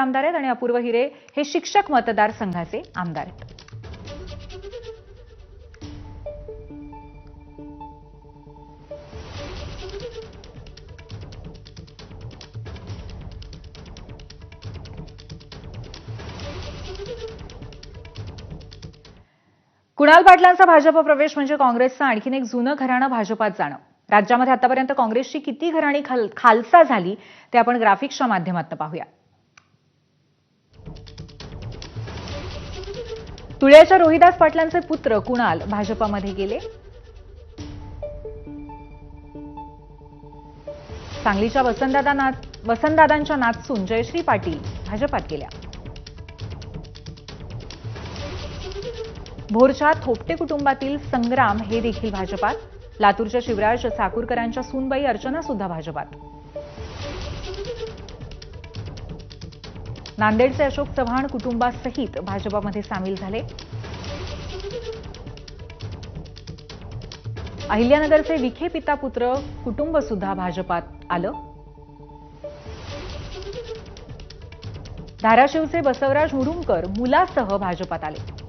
आमदार आहेत आणि अपूर्व हिरे हे शिक्षक मतदारसंघाचे आमदार आहेत. कुणाल पाटलांचा भाजप प्रवेश म्हणजे काँग्रेसचं आणखीन एक जुनं घराणं भाजपात जाणं. राज्यामध्ये आतापर्यंत काँग्रेसची किती घराणी खाल खालसा झाली ते आपण ग्राफिक्सच्या माध्यमातून पाहूया. तुळ्याच्या रोहिदास पाटलांचे पुत्र कुणाल भाजपामध्ये गेले? सांगलीच्या वसंतदादा नाथ वसंतदादांच्या नाचसून जयश्री पाटील भाजपात गेल्या. भोरच्या थोपटे कुटुंबातील संग्राम हे देखील भाजपात. लातूरच्या शिवराज साकूरकरांच्या सूनबाई अर्चना सुद्धा भाजपात. नांदेडचे अशोक चव्हाण कुटुंबासहित भाजपामध्ये सामील झाले. अहिल्यानगरचे विखे पिता पुत्र कुटुंब सुद्धा भाजपात आलं. धाराशिवचे बसवराज मुरुमकर मुलासह भाजपात आले.